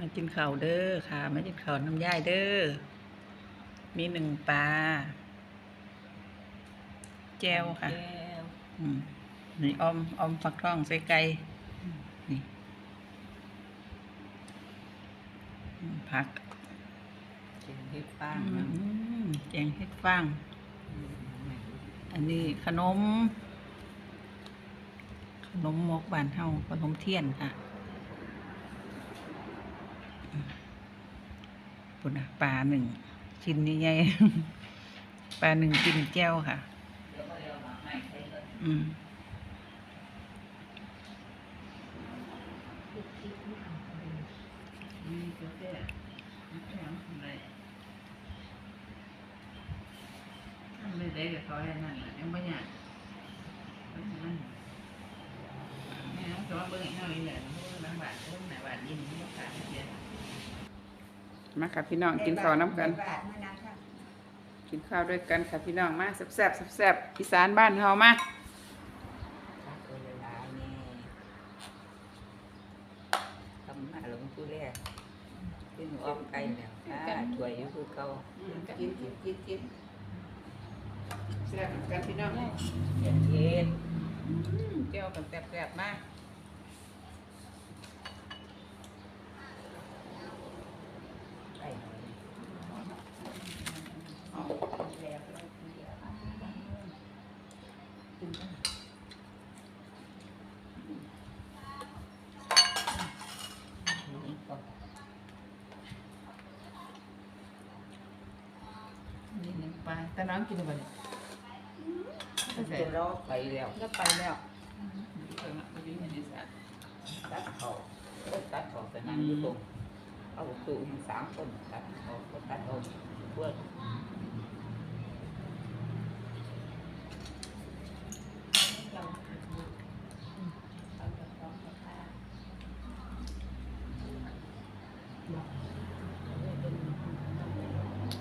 มากินข้าวเด้อค่ะ มากินข้าวน้ำย่ายเด้อ มีหนึ่งปลา แจวค่ะแก้วอืมนี่ออมออมฟักทองใส่ไก่ นี่อืมผักเจียงเฮ็ดฟางอืนะมแกงเห็ดฟาง อันนี้ขนม ขนมมกบานเฮาขนมเทียนค่ะอืม ปุ่นอะปลาหนึ่งชิ้นใหญ่ๆปลาหนึ่งกินแก้วค่ะ อืมนี่ก็แค่น้ำแข็งอะไรทำไม่ได้ก็ขอให้นั่นแหละยังไม่อยากเพราะฉะนั้นแม่ต้องสอนเบิ่งให้เฮาอีกแหละเพราะว่าบางบาทเบิ่งหน้าบาทยินดีบ่ขาดเสีย มาค่ะพี่น้องกินข้าวน้ำกันบาทมานะค่ะกินข้าวด้วยกันค่ะพี่น้องมาแซ่บๆแซ่บๆอีสานบ้านเฮามาขาดเวลานี่ทำมาหลงผู้แรกขึ้นออมไกลแล้วค่ะช่วยอยู่คือเก่ากินกินกินกินแซ่บกันพี่น้องเย็นเย็นเจ้ากันแซ่บๆมาก ไปหน่อยนี่ก็ นี่หนึ่งปลา แต่น้องกินอะไรเนี่ยจะรอไปแล้วแล้วไปแล้วเออมาดีในสานตัดเขาตัดเขาไปนั่งอยู่ตรงเอาตู้ทั้งสามคนตัดเขาก็ตัดเอาเพื่อน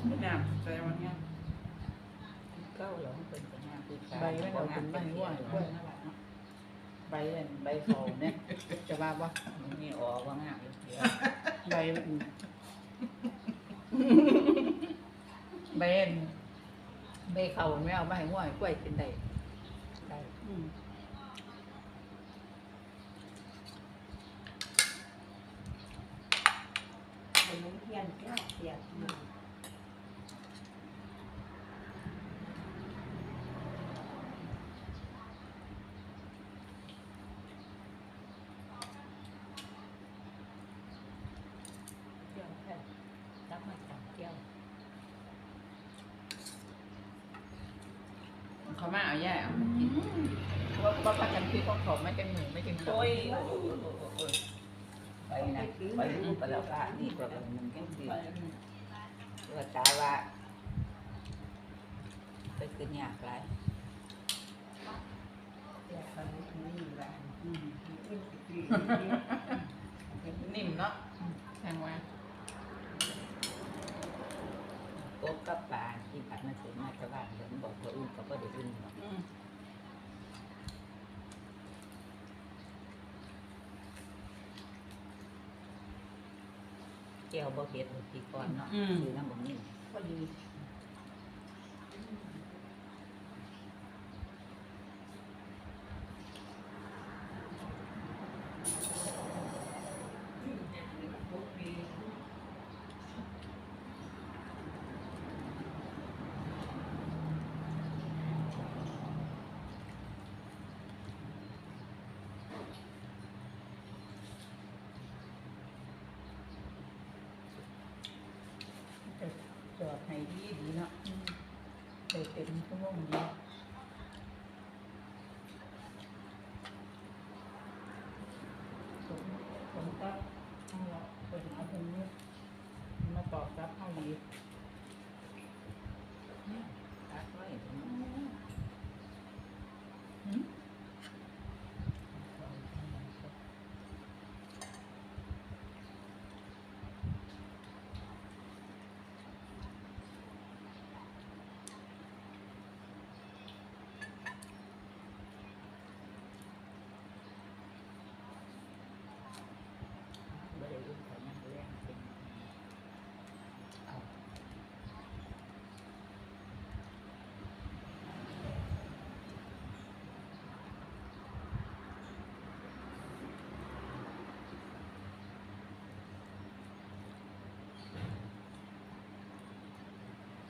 ไม่น้ำใส่วันนี้ เก้าหลงเป็นปัญญาคือ ใบไม่ เป็นใบหัวกล้วยนั่นแหละเนาใบใบเขาเนี่ยจะว่าว่านี่ออกว่างามเดียวใบใบใบเขาไม่เอาใบหัวยกล้วยกินได้ได้อืมขนมเทียนแก้วเทียน เที่ยวแค่รับมาจากเที่ยว เขามาเอาแย่เอามากินว่าว่าพักกันคือของเขาไม่จังหนูไม่จังเขาโอ้ยไปนะไปรู้ไปแล้วว่านี่ตัวมันมันกันสิว่าตาว่าไปขึ้นยากหลายเทียนขนมนี่บาทอืมกินกินนิ่มเนาะแพงว่ากบกับปลา ที่ผัดมาถึงมาจะบ้านเดี๋ยวมันบอกว่าอื่นก็บ่ได้อื่นหรอกอืมแก้วบ่เฮ็ดที่ก่อนเนาะคือน้ำบ่นิ่มพอดี จอ ดให้ดีดีเนาะเต็มเต็มชั่วโมงดีผมผมก็เอาละเป็นเอาตรงนี้มาตอบรับให้ดี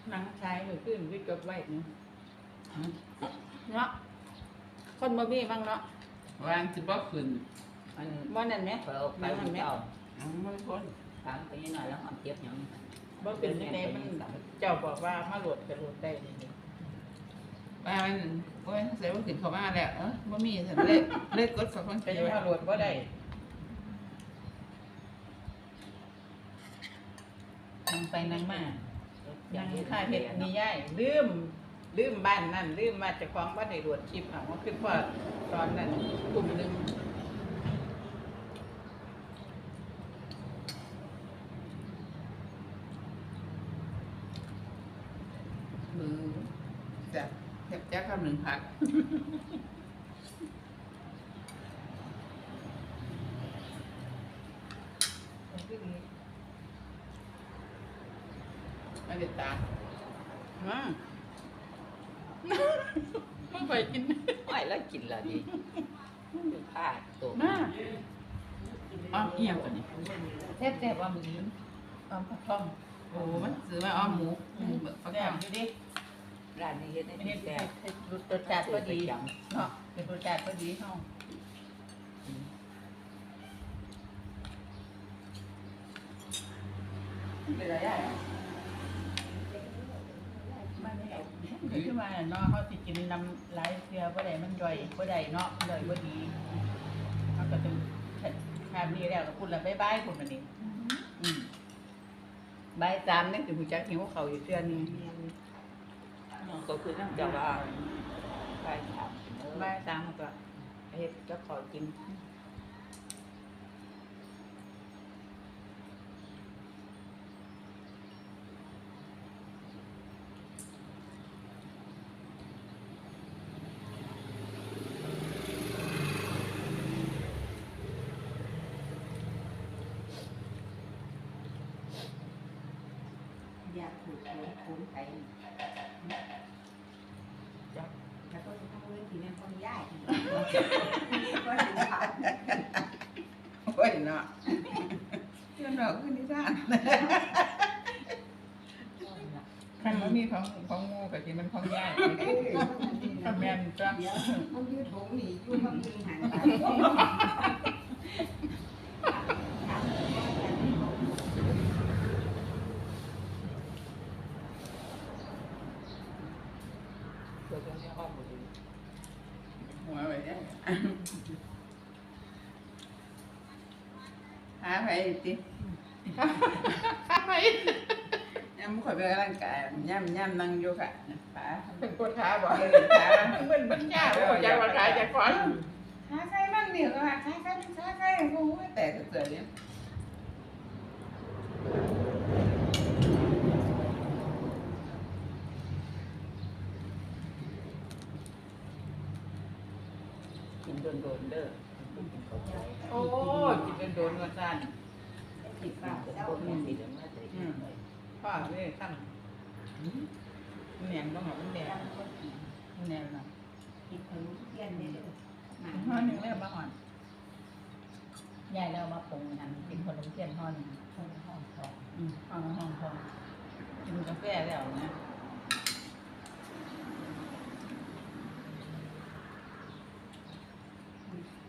หนังชายมือขึ้นวิจบไว้เนาะเนาะคนบ่มีบ้างเนาะวางสิบ่ขึ้นมันบ่นั่นไหมเปิดไปมันเจ้าเอาไม่พ้นถามไปยังหน่อยแล้วมันเจ็บยังบ่เป็นจังไดมันเจ้าบอกว่ามาโหลดก็โหลดได้นี่ว่ามันโอ้ยใส่ว่าขึ้นเข้ามาแล้วเออบ่มีสันเลขเลขกดฝักคนก็ไปยังมาโหลดบ่ได้นั่งไปนั่งมา ยังค่าเห็ดนี่ย่ายลืมลืมบ้านนั่นลืมมาเจากของบ้านในรวดคลิปเอาว่าขึ้นพอตอนนั้นกลุ่มหนึ่งมือจับแทบจะคำหนึ่งผักไม่ได้ตาม มาไม่ไปกิน ไม่แล้วกินละดิ ดูผ้าตัวมาอ้อมเอียงกว่านี้แทบแทบว่ามึงยืนอ้อมผักทองโอ้มันซื้อมาอ้อมหมูเบิกฟักแซ่ทบองอยู่ดิร้านนี้เฮ็ดให้ไม่ดีเห็นแซ่แต่บรสชาติพอดีเนาะเป็นรสชาติพอดีเฮาเป็นไรได้มันไม่เอาขึ้นมาเนาะเขาสิกินน้ำไหลายเสียบ่ได้มันย่อยบ่ได้เนาะย่อยบ่ดีเขาก็ต้อง ทำนี้แล้วก็พูดแล้วบ๊ายบายพุ่นอันนี้อืมบ่ายสามนี่ถึงหูจักหิวเขาวอยู่เทื่อนึงก็คือนั่งจะว่าไปถามบ่ายสามก็เฮ็ดกับข้าวกิน ถูกโขนโขนไปจับแล้วก็ทำเรื่องที่นั่นคนย้ายก็ถึงเขาโอ้ยเนาะเรื่องดอกขึ้นที่ซ่านคันมันมีของของงูกับที่มันของย่ายก็แม่นจ้ะเดี๋ยวมันยืดหงหนียุ่งกับยิงหันไป ตัวตรงนี้อ้อมหมดเลย หัวไว้เนี่ยหาไป ติหาไปย่ำข่อยไปร่างกายย่ำย่ำนั่งอยู่ค่ะขาเป็นปวดขาบ่เออขาเหมือนมันยากบ่อยากว่าขายจากก่อนขาใส่มันเดียวก็ขาใส่ขาใส่กูแต่เสือเนี่ยกินโดนๆเด้อกินเข้าใจ โอ้กินเป็นโดนว่าซั่น ติดปาก เป็น เจ้า คนมันสิเดี๋ยวมาใส่กินเลย พ่อเว้ยซั่นมันแหนมต้องเอามันแหนมมันแหนมเนาะ ติดขนมเทียนเนี่ยเดี๋ยวมา ห่อหนึงแล้วบ่ห่อน ยายแล้วมาปรุงอันกินขนมเทียนห่อหนึงคนห้องสองอืมห่อห่อห่อกินกาแฟแล้วนะ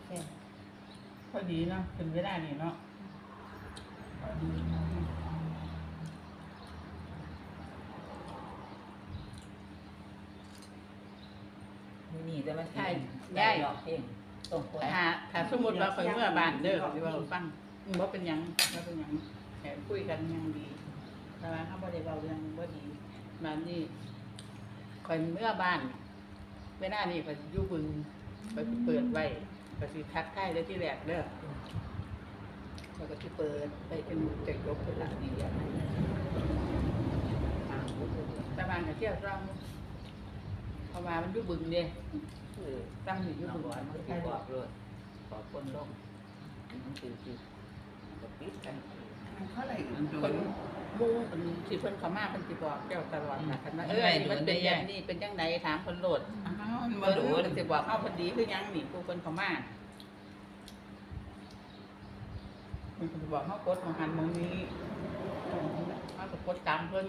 แค่พอดีเนาะถึงเวลานี่เนาะพอดีนี่แต่มันได้ดอกเอง ตรงคนถ้าถ้าสมมุติว่าข่อยเมื่อบ้านเด้อสิว่าฟังอืมบ่เป็นหยังบ่เป็นหยังแค่คุยกันอยังดีแต่ว่าเขาบ่ได้เว้าเรื่องบ่ดีบ้านนี้ข่อยเมื่อบ้านเวลานี้ข่อยสิอยู่บึงข่อยสิเปิดไว้ข่อยสิทักทายได้ที่แรกเด้อข่อยก็สิเปิดไปเป็นจักจบเป็นหลักนี่อย่างนั้นแต่บ้านก็เที่ยวซ่อง เพราะว่ามันอยู่บึงเด้คือตั้งอยู่อยู่น้องบึงบอยมันก็บอกเลยขอคนลงมันคือคือก็ปิดกันเท่าไหร่มันโดคนนหมู่เพิ่นสิเพิ่นเข้ามาเพิ่นสิบอกแก้วตลอดนะคันว่าเอออันนี้มันเป็นอย่างนี้เป็นจังไดถามเพิ่นโลดอ้าวมันเพิ่มานดูรู้เพิ่นสิบอกเฮาเพิ่นดีคือหยังนี่ผู้เพิ่นเข้ามาเพิ่นสิบอกเฮากดของหันหมองนี้เฮาก็กดตามเพิ่น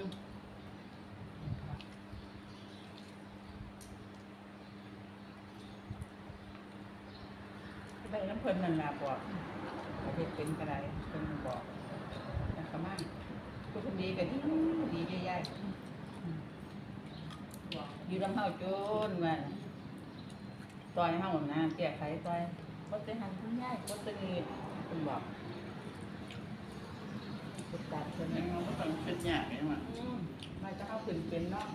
ไปน้ำเพิ่นนั่นล่ะบอกประเทศเป็นกระไรเพิ่นบอกนะขมาผู้คนดีกันดีดีใหญ่ๆบอกอยู่ลำเฮาโจนว่าต่อยเฮานะแก้ไขต่อยบ่ได้หันคุณยายบ่ได้นี่เพิ่นบอกติดตามเพิ่นแม่นะงก็ต้องเป็นยากเลยมั้งมาจะเข้าขึ้นเป็นเนาะ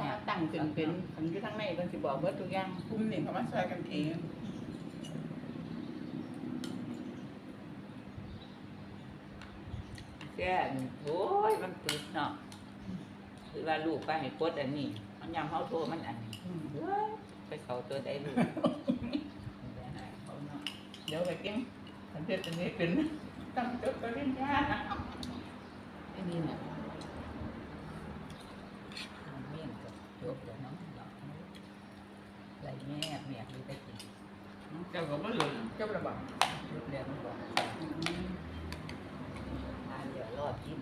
ถ้าตั้งขึ้นเป็นคันอยู่ทางในเพิ่นสิบอกเบิดทุกอย่างกลุ่มนี่เขามาช่วยกันเอง แค่โอ้ยมันติดเนาะคือว่าลูกไปให้กดอันนี้ มันยำเขาโทรมันอันนี้เว้ยไปเขาตัวใดลูกไปหาเขาเนาะเดี๋ยวไปกินคันเทศอันนี้เป็นตั้งจดปริญญานะไอ้นี่น่ะมันเมี่ยนกับยกเดี๋ยวน้องเนาะไรแม่แม่ที่ไปกินเจ้าก็บ่รู้เจ้าระบอกยกเรียนมันบอกทานเดี๋ยวรอดกิน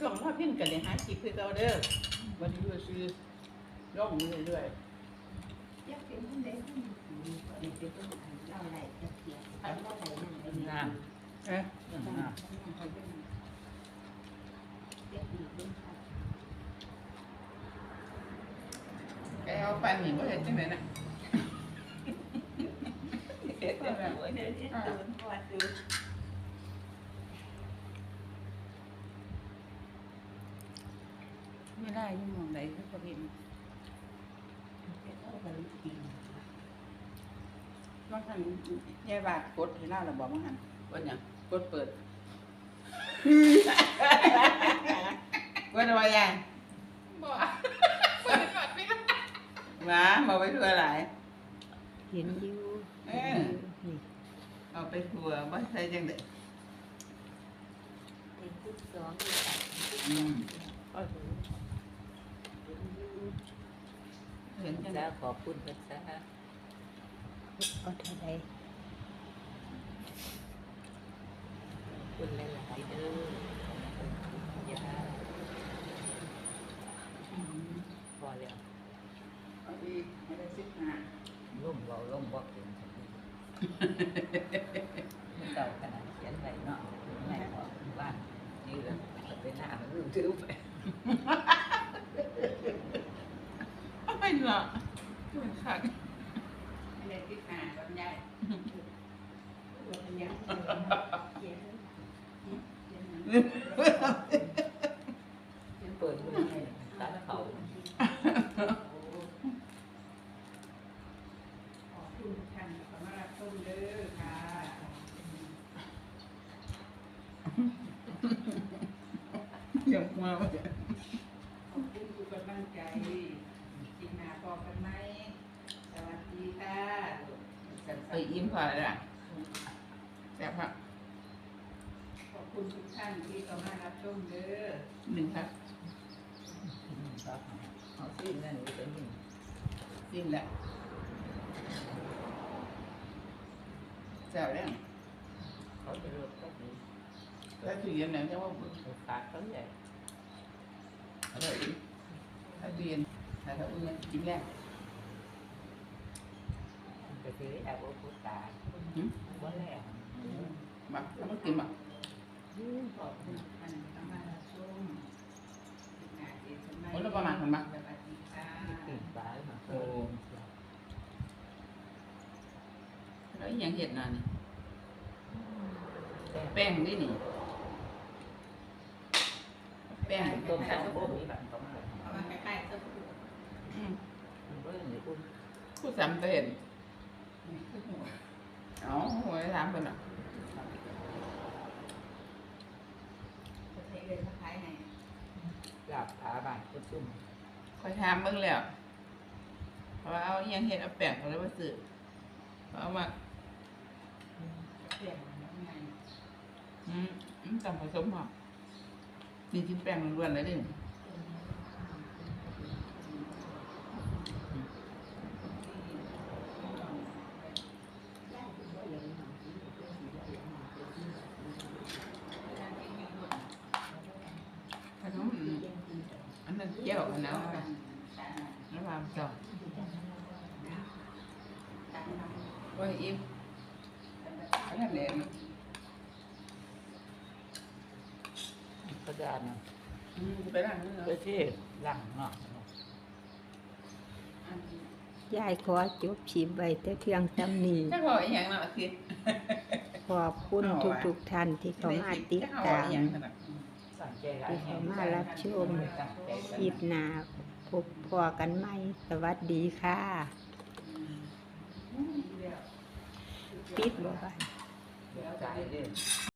ช่วงพ่อพินกันเลยหาคลิปคือเก่าเด้อวันนี้อยู่ซื้อร่องเรื่อยอยากเป็นคนใดคนหนึ่งเด็กเป็นคนเล่าอะไรจะเขียนอันเล่าอะไรนั่นเป็นงามๆเอ๊ะเรื่องงามเด็กดีเป็นค่ะแกเอาปันนี่บ่เห็นจังได๋น่ะเด็ดเด็ดหัวเด็ดตื่นพอตื่น ไม่ได้อยังมองไหนคือพ่อพินเขาก็รู้ดีบางครั้งยายบาดกดให้เล่าระบอกบางครั้งว่าหยังกดเปิดว่าได้ว่าหยังบ่หมาบ่ไปทั่วหลายเห็นอยู่เออเอาไปทั่วบ่ใช่จังได๋เห็นทุกสองอยู่ค่ะอืม ก็เห็นเห็นอยู่ เห็นจังได๋แล้วขอบคุณพระเจ้าเอาเท่าไรคุณหลายๆเด้อยาพอแล้วเอาอีกไม่ได้สิบห้าล่มเบาล่มบ่เก่งสักทีไม่เก่าขนาดเขียนไปเนาะแม่บอกบ้านนี่เลยไปหน้ามันลืมถือไป ไม่หรอกคักไม่ได้สิบห้าตอนยายเราเป็นยังเปิดมือให้ตัดเขาขอบคุณท่านสำหรับต้นเด้อค่ะเดี๋ยวมาขอบคุณทุกกำลังใจกินหนาพอกันไหมสวัสดีค่ะ ไปอิ่มพอแล้วล่ะแซ่บครับขอบคุณทุกท่านที่เข้ามารับชมเด้อหนึ่งครับเขาสิ้นนั่นนี่เป็นหนึ่งสิ้นแล้วแซ่บแล้วเขาจะเลือกก็ดีแล้วคือยังไงจะว่าฝากเขาใหญ่อร่อยดีถ้าเรียนถ้าเราเอื้อกินแล้ว ไปซื้อแอปโอพุตาบ่แล้วมาแล้วมันกินมาขอบคุณท่านที่เข้ามารับชมงานเสียสมัยคนละประมาณคนมาสวัสดีค่ะตื่นสายมาแล้วอีหยังเห็ดน่ะนี่แป้งนี่นี่แป้งต้มสองโบมีแบบประมาณเอามาใกล้ๆสักครู่อืมเบิ่งนี่คุณผู้สามเต้น เอาหัวถามเพิ่นอะประเทศเลยมาขายให้ลาบผาบ้านคุณซุ่มคอยถามเบิ่งแล้วเพราะว่าเอาอีหยังเห็ดเอาแป้งเขาเลยมาซื้อเอามาเปลี่ยนแล้วไงอืมอืมจำผสมหรอนี่กินแป้งล้วนๆเลยดิขนมอืมอันนั้นเจียวอันนั้นค่ะแล้วความจอ ว่าอิ่มขนาดเด็ก ก ระดานน่ะอืมไปล้างมือไปที่หลังเนาะยายขอจบชีพไว้แต่เพียงจำนี้ถ้าพออีหยังเนาะคือ ขอบคุณทุกทุกๆท่านที่เข้ามาติดตามอีหยังขนาดสั่งใจหลายที่เข้ามารับชมตั้งใจคลิปหน้าพบพอกันใหม่สวัสดีค่ะ ปิดบ่บ้าน ใจเด้อ